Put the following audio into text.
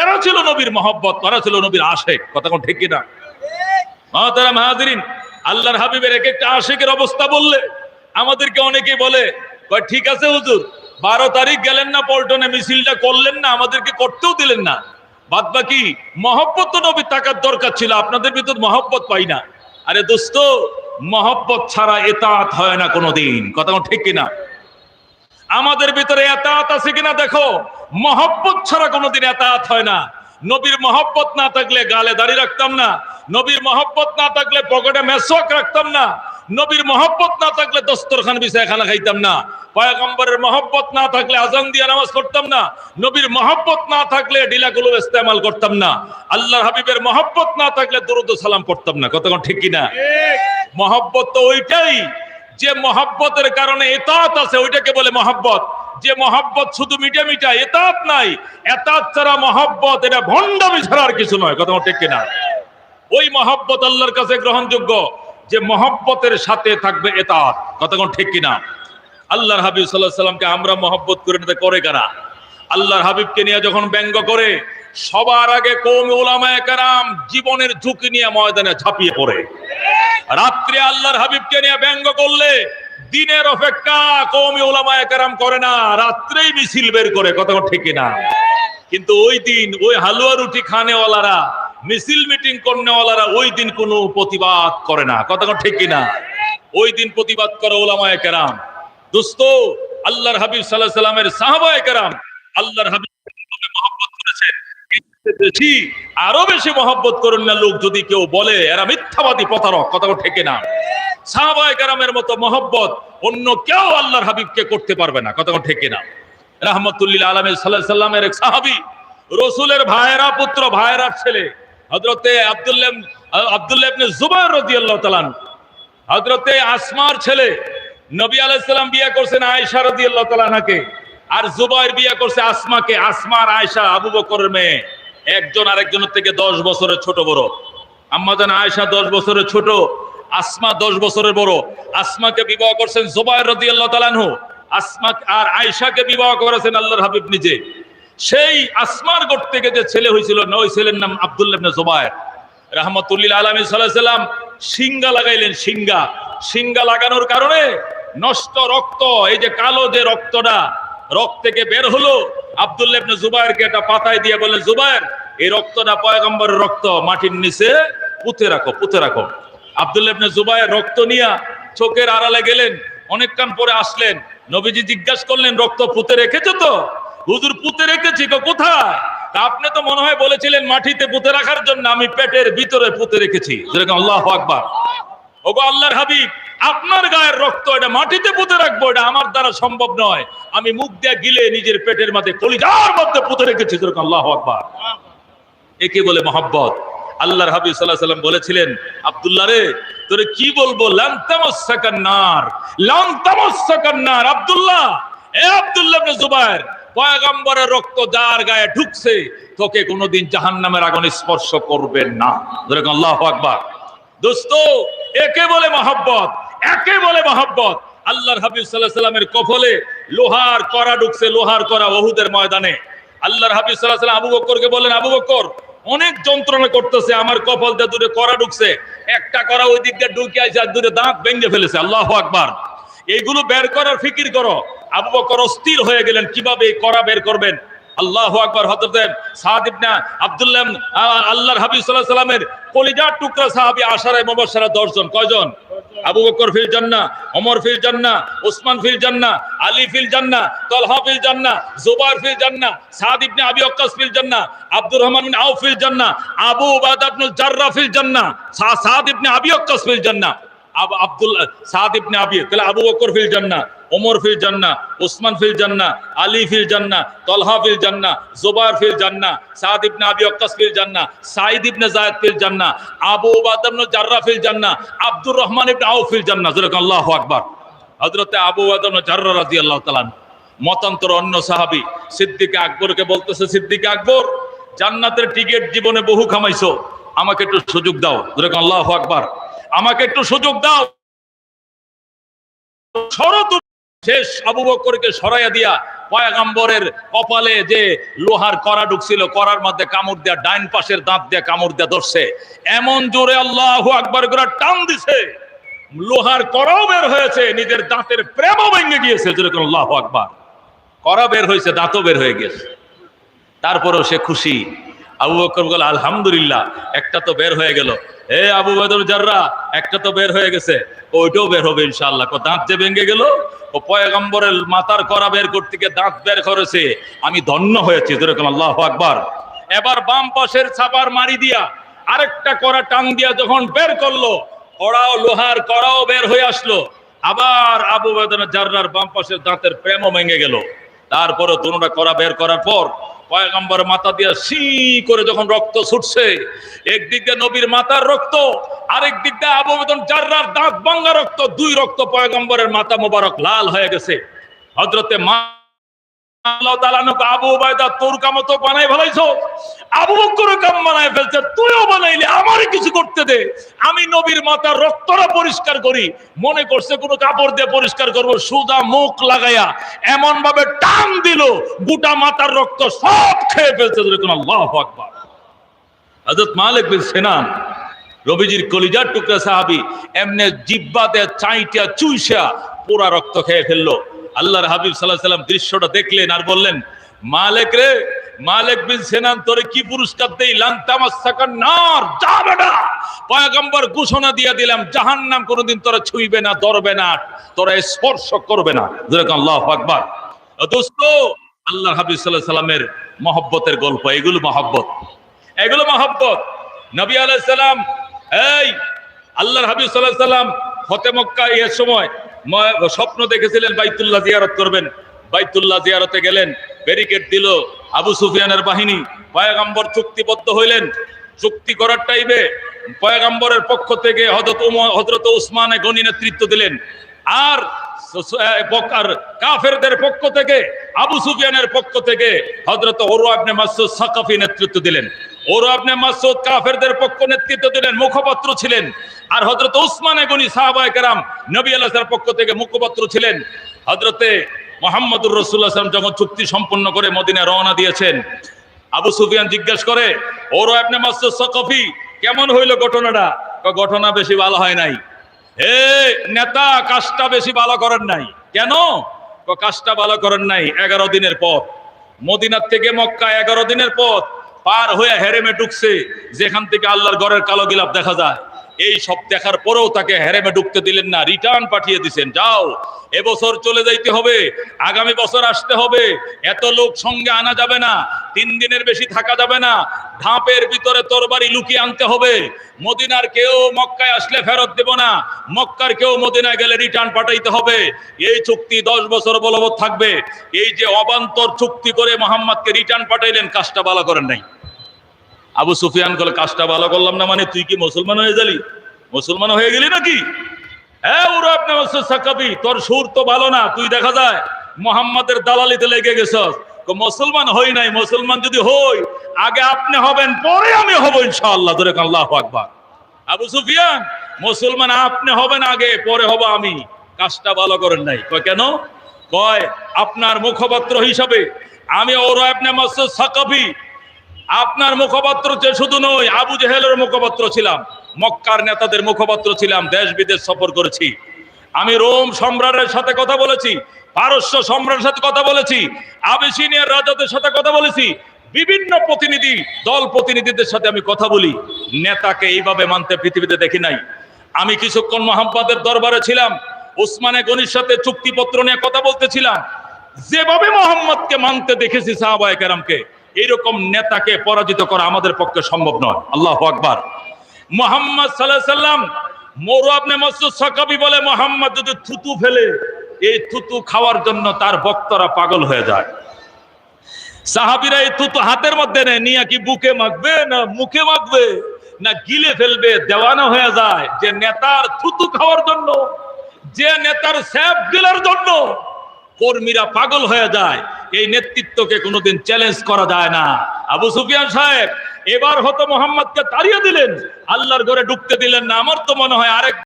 এরা ছিল নবীর মহব্বত এরা ছিল নবীর আশেক। কথা কোন ঠিক কিনা? মহাতারা মাহাদিন আল্লাহর হাবিবের এক একটা আশেকের অবস্থা বললে আমাদেরকে অনেকে বলে ঠিক আছে হুজুর, বারো তারিখ গেলেন না, পল্টনে মিছিলটা করলেন না, আমাদেরকে করতেও দিলেন না। বাদ বাকি মহব্বত তো নবী টাকার দরকার ছিল, আপনাদের ভিতর মহব্বত পাই না। আরে দোস্ত, মহব্বত ছাড়া এতাত হয় না কোনোদিন। কথা ঠিক কিনা? আমাদের ভিতরে এতাত আছে কিনা দেখো? মহব্বত ছাড়া কোনোদিন এতাত হয় না। নবীর মহব্বত না থাকলে গালে দাড়ি রাখতাম না। নবীর মহব্বত না থাকলে পকেটে মেসওয়াক রাখতাম না। নবীর মহব্বত না থাকলে দস্তরখান বিছায় খানা খাইতাম না। পয়গম্বরের মহব্বত না থাকলে আজান দিয়ে নামাজ পড়তাম না। নবীর মহব্বত না থাকলে ডিলাগুলো ইস্তেমাল করতাম না। আল্লাহর হাবিবের মহব্বত না থাকলে দরুদ ও সালাম পড়তাম না। কতক্ষণ ঠিক কিনা? মহব্বত তো ওইটাই। যে মহাব্বতের কারণে এতাত আছে, ওইটাকে বলে মহব্বত। যে মহব্বত শুধু মিটা মিটা এতাত নাই। এতাত ছাড়া মহাব্বত, এটা ভণ্ডামি ছাড়া আর কিছু নয়, কথা ঠিক কিনা? ওই মহাব্বত আল্লাহর কাছে গ্রহণযোগ্য, যে মহব্বতের সাথে থাকবে এতাত কতক্ষণ ঠিক কিনা? আল্লাহর হাবিব সাল্লাহ সাল্লামকে আমরা মহব্বত করে নিতে করে কারা? আল্লাহর হাবিবকে নিয়ে যখন ব্যঙ্গ করে সবার আগে কৌম ওলামায়ে কারাম জীবনের ঝুঁকি নিয়ে ময়দানে ঝাঁপিয়ে পড়ে। রাত্রে আল্লাহর হাবিবকে নিয়ে ব্যঙ্গ করলে দিনের অপেক্ষা কৌমি ওলামায়ে কেরাম করে না, রাত্রেই মিছিল বের করে, কথা ঠিক না কিন্তু ওই দিন ওই হালুয়া রুটি খানেওয়ালারা মিছিল মিটিং করনেওয়ালারা ওই দিন কোনো প্রতিবাদ করে না, কথা ঠিক না ওই দিন প্রতিবাদ করে ওলামায়ে কেরাম। দোস্ত, আল্লাহর হাবিব সাল্লাহ সাল্লামের সাহাবায়ে কেরাম, আল্লাহর হাবিব বেশি আরও বেশি মহব্বত করুন না লোক যদি কেউ বলে, এরা মিথ্যাবাদী প্রতারক কথা ঠেকে না। সাহাবায়ে কারামের মতো মহব্বত অন্য কেউ আল্লাহর হাবিবকে করতে পারবে না কথা ঠেকে না। রাহমাতুল্লিল আলমের সাল্লাহ সাল্লামের এক সাহাবি, রসুলের ভাইয়েরা, পুত্র ভাইয়েরা ছেলে হজরতে আব্দুল্লাহ আব্দুল্লাহ আসমার ছেলে, নবী আলাইহিস বিয়ে করছেন আয়েশা রাদিয়াল্লাহু তাআলা আনহাকে, আর জুবাইর বিয়ে করছে আসমাকে, আসমার আয়েশা আবু বকরের মেয়ে। একজন আরেকজনের থেকে দশ বছরের ছোট বড়। আম্মা জান আয়েশা দশ বছরের ছোট, আসমা দশ বছরের বড়। আসমাকে বিবাহ করছেন জুবাইর রাদিয়াল্লাহু আল্লাহ আনহু। আসমা আর আয়েশাকে বিবাহ করেছেন আল্লাহর হাবিব নিজে। সেই আসমার গোট থেকে যে ছেলে হয়েছিল না ওই ছেলের নাম আব্দুল্লাহ ইবনে জুবাইর। রাহমাতুল্লিল আলমী সাল্লাম সিঙ্গা লাগাইলেন সিঙ্গা সিঙ্গা লাগানোর কারণে নষ্ট রক্ত, এই যে কালো যে রক্তটা রক্ত থেকে বের হলো। আব্দুল্লাহ জুবাইরকে একটা পাতায় দিয়ে বললেন, জুবাইর, এই রক্তটা পয়গম্বরের রক্ত? মাটির নিচে পুঁতে রাখো পুঁতে রাখো। আব্দুল্লাহ জুবাইর রক্ত নিয়া চোখের আড়ালে গেলেন, অনেকক্ষণ পরে আসলেন। নবীজি জিজ্ঞাসা করলেন, রক্ত পুঁতে রেখেছো তো? হুজুর, পুঁতে রেখেছি, তো কোথায়? আপনি তো মনে হয় বলেছিলেন মাটিতে পুঁতে রাখার জন্য আমি পেটের ভিতরে পুঁতে রেখেছি। যেরকম আল্লাহ আকবার। ওগো আল্লাহর হাবিব আপনার গায়ের রক্ত এটা মাটিতে পুঁতে রাখব, এটা আমার দ্বারা সম্ভব নয়। আমি মুখ দিয়ে গিলে নিজের পেটের মধ্যে কলিজার মধ্যে পুঁতে রেখেছি আল্লাহ আকবার। একে বলে মহব্বত? আল্লাহর হাবিব সাল্লাহ সাল্লাম বলেছিলেন, আব্দুল্লাহ রে, তোরে কি বলব? লান্তামসাকান্নার লান্তামসাকান্নার আব্দুল্লাহ, এ আব্দুল্লাহ জুবাইর, পয়গম্বরের রক্ত যার গায়ে ঢুকছে, তোকে কোনোদিন জাহান্নামের আগুন স্পর্শ করবে না। আল্লাহ আকবার। দোস্ত একে বলে মহব্বত? একে বলে মহব্বত। আল্লাহর হাবিব সাল্লাহ সাল্লামের কফলে লোহার করা ঢুকছে লোহার করা ওহুদের ময়দানে। আল্লাহর হাবিব সাল্লাহ সাল্লাম আবু বক্করকে বললেন, আবু বক্কর, অনেক যন্ত্রণা করতেছে, আমার কপাল দিয়ে দূরে করা ঢুকছে। একটা করা ওই দিক দিয়ে ঢুকে আছে আর দূরে দাঁত ভেঙে ফেলেছে। আল্লাহ আকবার। এইগুলো বের করার ফিকির করো। আবু বকর অস্থির হয়ে গেলেন, কীভাবে এই করা বের করবেন? আল্লাহ আকবার হযরত সাদ ইবনে আব্দুল্লাহ আল্লাহর হাবিব আলাইহি সাল্লামের কলিজার টুকরা সাহাবী আশারায়ে মুবাশশারা 10 জন কয়জন? আবু বকর ফিল জান্নাহ, ওমর ফিল জান্নাহ, ওসমান ফিল জান্নাহ, আলী ফিল জান্নাহ, তালহা ফিল জান্নাহ, জুবাইর ফিল জান্নাহ, সাদ ইবনে আবি ওয়াক্কাস ফিল জান্নাহ, আব্দুর রহমান বিন ফিল জান্নাহ, আবু উবাদা ইবনে জাররা ফিল জান্নাহ, সা- সাদ ইবনে আবি ওয়াক্কাস ফিল জান্নাহ। আবু আব্দুল সাদ ইবনে আবি তাহলে আবু বকর ফিল জান্নাহ ওমর ফিল জান্নাহ ওসমান ফিল জান্নাহ আলী ফিল জান্নাহ তলহা ফিল জান্নাহ জোবার ফিল জান্নাহ সাদ ইবনে আবি ওয়াক্কাস ফিল জান্নাহ সাঈদ ইবনে যায়েদ ফিল জান্নাহ আবু উবাদা ইবনে জাররা ফিল জান্নাহ আব্দুর রহমান ইবনে আউফ ফিল জান্নাহ যেরকম আল্লাহু আকবার হযরতে আবু উবাদা ইবনে জাররা রাদিয়াল্লাহু তাআলা। মতান্তর অন্য সাহাবী সিদ্দিক আকবরকে বলতেছে সিদ্দিক আকবর জান্নাতের টিকিট জীবনে বহু খামাইছো আমাকে একটু সুযোগ দাও যেরকম আল্লাহু আকবার আমাকে একটু সুযোগ দাও। শেষ আবু বকরকে সরাইয়া দিয়া পয়গাম্বরের কপালে যে লোহার করা ঢুকছিল করার মধ্যে কামড় দেয়া ডাইন পাশের দাঁত দিয়ে কামড় দেয়া ধরছে। এমন জোরে আল্লাহ আকবার করে টান দিছে। লোহার করাও বের হয়েছে, নিজের দাঁতের প্রেমও ভেঙে গিয়েছে, যেরকম আল্লাহ আকবার। করা বের হয়েছে, দাঁতও বের হয়ে গেছে তারপরেও সে খুশি। আবু বকর বলে, আলহামদুলিল্লাহ, একটা তো বের হয়ে গেল। এ আবু বদর জাররা, একটা তো বের হয়ে গেছে, ওইটাও বের হবে ইনশাআল্লাহ। কো দাঁত যে ভেঙে গেল, ও পয়গম্বরের মাথার করা বের করতে গিয়ে দাঁত বের করেছে, আমি ধন্য হয়েছি, যেরকম আল্লাহ আকবার। এবার বাম পাশের ছাপার মারি দিয়া আরেকটা করা টান দিয়া যখন বের করল, কড়াও লোহার কড়াও বের হয়ে আসলো। আবার আবু বেদন জাররার বাম পাশের দাঁতের প্রেমও ভেঙে গেল। তারপরে দুটা করা বের করার পর পয়গম্বর মাথা দিয়ে সি করে যখন রক্ত ছুটছে, একদিক দিয়ে নবীর মাথার রক্ত, আরেক দিক দিয়ে আবু জার্রার জাররার দাঁত ভাঙ্গা রক্ত, দুই রক্ত পয়গম্বরের মাথা মোবারক লাল হয়ে গেছে। হজরতে মা আল্লাহ তাআলা নকে আবু উবাইদা তোর কাম তো বানাই ফেলাইছো। আবু বকর কাম বানাই ফেলছে, তুইও বানাইলি, আমারই কিছু করতে দে। আমি নবীর মাথার রক্তটা পরিষ্কার করি, মনে করছে কোনো কাপড় দিয়ে পরিষ্কার করব, সুদা মুখ লাগাইয়া এমন ভাবে টান দিল, গোটা মাথার রক্ত সব খেয়ে ফেলছে যেরকম আল্লাহু আকবার। হযরত মালিক বিন সিনান রবিজির কলিজার টুকরা সাহাবি, এমনে জিব্বাতে চাইটা চুইসা পুরা রক্ত খেয়ে ফেলল। আল্লাহর হাবিব সাল্লাহ সাল্লাম দৃশ্যটা দেখলেন আর বললেন, মালেক রে, মালেক বিন সেনান, তোরে কি পুরস্কার দেই? নার, যাবে না। পয়গম্বর ঘোষণা দিয়ে দিলাম, জাহান্নাম কোনোদিন তোরা ছুঁইবে না, ধরবে না, তোরা স্পর্শ করবে না। যেরকম আল্লাহ আকবার। দোস্ত আল্লাহ হাবিব সাল্লাহ সাল্লামের মহব্বতের গল্প, এগুলো মহব্বত। এগুলো মহব্বত। নবী আলাইহিস সালাম, এই, আল্লাহর হাবিব আলাইহি সাল্লাম ফতে মক্কা এর সময় স্বপ্ন দেখেছিলেন বাইতুল্লাহ জিয়ারত করবেন। বাইতুল্লাহ জিয়ারতে গেলেন ব্যারিকেড দিল আবু সুফিয়ানের বাহিনী। পয়গম্বর চুক্তিবদ্ধ হইলেন। চুক্তি করার টাইমে পয়গম্বরের পক্ষ থেকে হজরত হযরত উসমানে গণি নেতৃত্ব দিলেন। আর কাফেরদের পক্ষ থেকে আবু সুফিয়ানের পক্ষ থেকে হযরত ওরওয়া ইবনে মাসউদ সাকাফি নেতৃত্ব দিলেন। ওরওয়া ইবনে মাসউদ কাফেরদের পক্ষ নেতৃত্ব দিলেন, মুখপাত্র ছিলেন। আর হযরত উসমান গনি সাহাবায়ে কেরাম নবী আলাইহিস পক্ষ থেকে মুখপাত্র ছিলেন। হযরতে মুহাম্মদুর সাল্লাল্লাহু যখন চুক্তি সম্পন্ন করে মদিনায় রওনা দিয়েছেন, আবু সুফিয়ান জিজ্ঞেস করে, ওরওয়া ইবনে মাসউদ সাকাফি, কেমন হইল ঘটনাটা? ঘটনা বেশি ভালো হয় নাই। হে নেতা কাজটা বেশি ভালো করেন নাই। কেন? কাজটা ভালো করেন নাই, এগারো দিনের পথ। মদিনার থেকে মক্কা এগারো দিনের পথ, পার হয়ে হেরেমে ঢুকছে, যেখান থেকে আল্লাহর ঘরের কালো গিলাপ দেখা যায়। এই সব দেখার পরেও তাকে হেরেমে ঢুকতে দিলেন না রিটার্ন পাঠিয়ে দিছেন। যাও, এবছর চলে যাইতে হবে, আগামী বছর আসতে হবে। এত লোক সঙ্গে আনা যাবে না, তিন দিনের বেশি থাকা যাবে না। ধাপের ভিতরে তরবারি লুকিয়ে আনতে হবে। মদিনার কেউ মক্কায় আসলে ফেরত দেব না। মক্কার কেউ মদিনায় গেলে রিটার্ন পাঠাইতে হবে। এই চুক্তি দশ বছর বলবৎ থাকবে। এই যে অবান্তর চুক্তি করে মোহাম্মদকে রিটার্ন পাঠাইলেন, কাজটা ভালো করেন নাই। আবু সুফিয়ান বলে কাজটা ভালো করলাম না মানে তুই কি মুসলমান হয়ে গেলি? মুসলমান হয়ে গেলি নাকি? হ্যাঁ ওরা আপনার সাকাবি, তোর সুর তো ভালো না, তুই দেখা যায় মোহাম্মদের দালালিতে লেগে গেছস। মুসলমান হই নাই, মুসলমান যদি হই, আগে আপনি হবেন, পরে আমি হব ইনশাআল্লাহ। ধরে আল্লাহ আকবার। আবু সুফিয়ান, মুসলমান আপনি হবেন আগে, পরে হব আমি। কাজটা ভালো করেন নাই। কয়, কেন? কয়, আপনার মুখপাত্র হিসাবে আমি ওরা আপনি মাসুদ সাকাফি আপনার মুখপাত্র শুধু নয় আবু জেহেলের মুখপাত্র ছিলাম। মক্কার নেতাদের মুখপাত্র ছিলাম, দেশ বিদেশ সফর করেছি। আমি রোম সম্রাটের সাথে কথা বলেছি, পারস্য সম্রাটের সাথে কথা বলেছি, আবিসিনিয়ার রাজাদের সাথে কথা বলেছি, বিভিন্ন প্রতিনিধি, দল প্রতিনিধিদের সাথে আমি কথা বলি। নেতাকে এইভাবে মানতে পৃথিবীতে দেখি নাই। আমি কিছুক্ষণ মোহাম্মদের দরবারে ছিলাম, উসমানে গনির সাথে চুক্তিপত্র নিয়ে কথা বলতেছিলাম। যেভাবে মোহাম্মদকে মানতে দেখেছি সাহাবায়ে কেরামকে এইরকম নেতাকে পরাজিত করা আমাদের পক্ষে সম্ভব নয়। আল্লাহ আকবার। মোহাম্মদ সাল্লাহ সাল্লাম, মোরু আপনি মসুদ বলে, মোহাম্মদ যদি থুতু ফেলে, এই থুতু খাওয়ার জন্য তার ভক্তরা পাগল হয়ে যায়। সাহাবিরা এই থুতু হাতের মধ্যে নেয়, নিয়ে কি বুকে মাখবে না মুখে মাখবে? না গিলে ফেলবে, দেওয়ানা হয়ে যায়। যে নেতার থুতু খাওয়ার জন্য, যে নেতার স্যাপ গিলার জন্য কর্মীরা পাগল হয়ে যায়। এই নেতৃত্বকে কোনোদিন চ্যালেঞ্জ করা যায় না। আবু সুফিয়ান সাহেব, এবার হতো মোহাম্মদকে তাড়িয়ে দিলেন। আল্লাহর ঘরে ঢুকতে দিলেন না। আমার তো মনে হয় আরেক